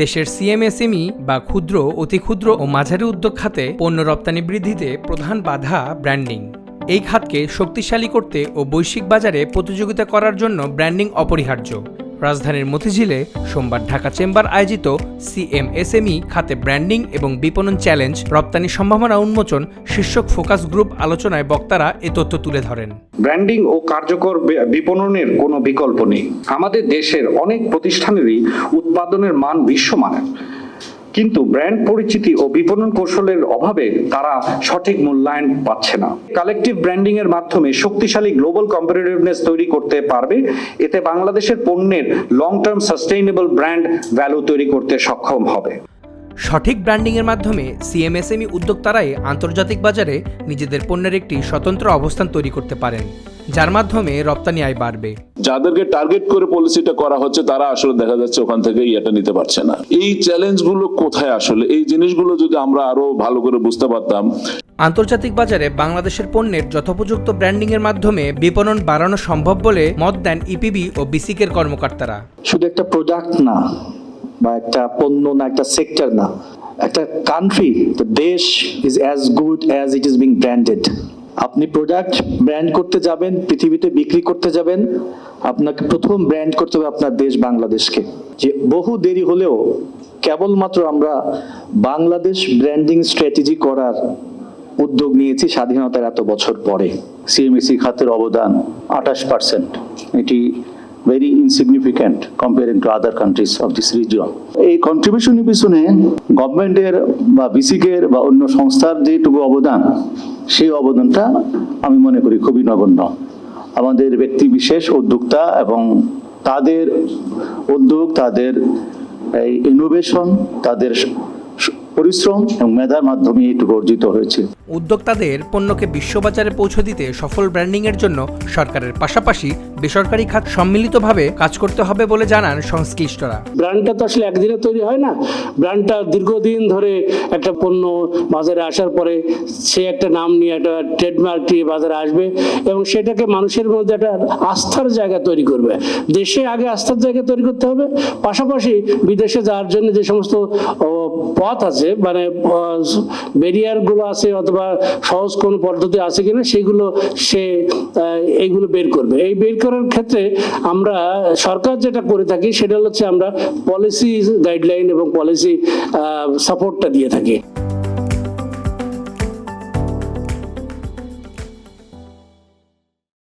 দেশের সিএমএসএমই বা ক্ষুদ্র, অতি ক্ষুদ্র ও মাঝারি উদ্যোগ খাতে পণ্য রপ্তানি বৃদ্ধিতে প্রধান বাধা ব্র্যান্ডিং। এই খাতকে শক্তিশালী করতে ও বৈশ্বিক বাজারে প্রতিযোগিতা করার জন্য ব্র্যান্ডিং অপরিহার্য। রাজধানীর মতিঝিলে সোমবার ঢাকা চেম্বার আয়োজিত সিএমএসএমই খাতে ব্র্যান্ডিং এবং বিপণন চ্যালেঞ্জ, রপ্তানি সম্ভাবনা উন্মোচন, শীর্ষক ফোকাস গ্রুপ আলোচনায় বক্তারা এ তথ্য তুলে ধরেন। ব্র্যান্ডিং ও কার্যকর বিপণনের কোনো বিকল্প নেই। আমাদের দেশের অনেক প্রতিষ্ঠানেরই উৎপাদনের মান বিশ্বমানের। কিন্তু ব্র্যান্ড পরিচিতি ও বিপণন কৌশলের অভাবে তারা সঠিক মূল্যায়ন পাচ্ছে না। কালেকটিভ ব্র্যান্ডিং এর মাধ্যমে শক্তিশালী গ্লোবাল কম্পিটিটিভনেস তৈরি করতে পারবে। এতে বাংলাদেশের পণ্যের long term sustainable brand value তৈরি করতে সক্ষম হবে। সঠিক ব্র্যান্ডিংয়ের মাধ্যমে সিএমএসএমই উদ্যোক্তারাই আন্তর্জাতিক বাজারে নিজেদের পণ্যের একটি স্বতন্ত্র অবস্থান তৈরি করতে পারেন। যার মাধ্যমে রপ্তানি আয় বাড়বে। যাদেরকে টার্গেট করে পলিসিটা করা হচ্ছে তারা আসলে দেখা যাচ্ছে ওখান থেকে ইয়েটা নিতে পারছে না। এই চ্যালেঞ্জগুলো কোথায় আসলে? এই জিনিসগুলো যদি আমরা আরও ভালো করে বুঝতে পারতাম। আন্তর্জাতিক বাজারে বাংলাদেশের পণ্যের যথোপযুক্ত ব্র্যান্ডিংয়ের মাধ্যমে বিপণন বাড়ানো সম্ভব বলে মত দেন ইপিবি ও বিসিকের কর্মকর্তারা। শুধু একটা প্রোডাক্ট না বা একটা পণ্য না একটা সেক্টর না একটা কান্ট্রি দেশ is as good as it is being branded আপনি প্রোডাক্ট ব্র্যান্ড করতে যাবেন, পৃথিবীতে বিক্রি করতে যাবেন, আপনাকে প্রথম ব্র্যান্ড করতে হবে আপনার দেশ বাংলাদেশকে। যে বহু দেরি হলেও কেবলমাত্র আমরা বাংলাদেশ ব্র্যান্ডিং স্ট্র্যাটেজি করার উদ্যোগ নিয়েছি স্বাধীনতার এত বছর পরে। সিএমএসি খাতের অবদান আঠাশ পার্সেন্ট এটি very insignificant comparing to other countries of this reason এই কন্ট্রিবিউশনের পিছনে গভর্নমেন্টের বা বিসিকের বা অন্য সংস্থার যেটুকু অবদান, সেই অবদানটা আমি মনে করি খুবই নগণ্য। আমাদের ব্যক্তি বিশেষ উদ্যোক্তা এবং তাদের উদ্যোগ, তাদের এই ইনোভেশন তাদের পরিশ্রম এবং মেধার মাধ্যমে এটুকু অর্জিত হয়েছে। উদ্যোক্তাদের পণ্যকে বিশ্ববাজারে পৌঁছে দিতে সফল ব্র্যান্ডিংয়ের জন্য সরকারের পাশাপাশি বেসরকারি খাত সম্মিলিতভাবে কাজ করতে হবে বলে জানান সংশ্লিষ্টরা। ব্র্যান্ডটা তো আসলে একদিনে তৈরি হয় না। ব্র্যান্ডটা দীর্ঘদিন ধরে একটা পণ্য বাজারে আসার পরে সে একটা নাম নিয়ে একটা ট্রেডমার্ক নিয়ে বাজারে আসবে এবং সেটাকে মানুষের মধ্যে একটা আস্থার জায়গা তৈরি করবে। দেশে আগে আস্থার জায়গা তৈরি করতে হবে। পাশাপাশি বিদেশে যাওয়ার জন্য যে সমস্ত পথ আছে মানে ব্যারিয়ারগুলো আছে অথবা সহজ কোনো পদ্ধতি আছে কিনা, সেগুলো সে এইগুলো বের করবে। এই বের করার ক্ষেত্রে আমরা সরকার যেটা করে থাকি সেটা হচ্ছে আমরা পলিসি গাইডলাইন এবং পলিসি সাপোর্টটা দিয়ে থাকি।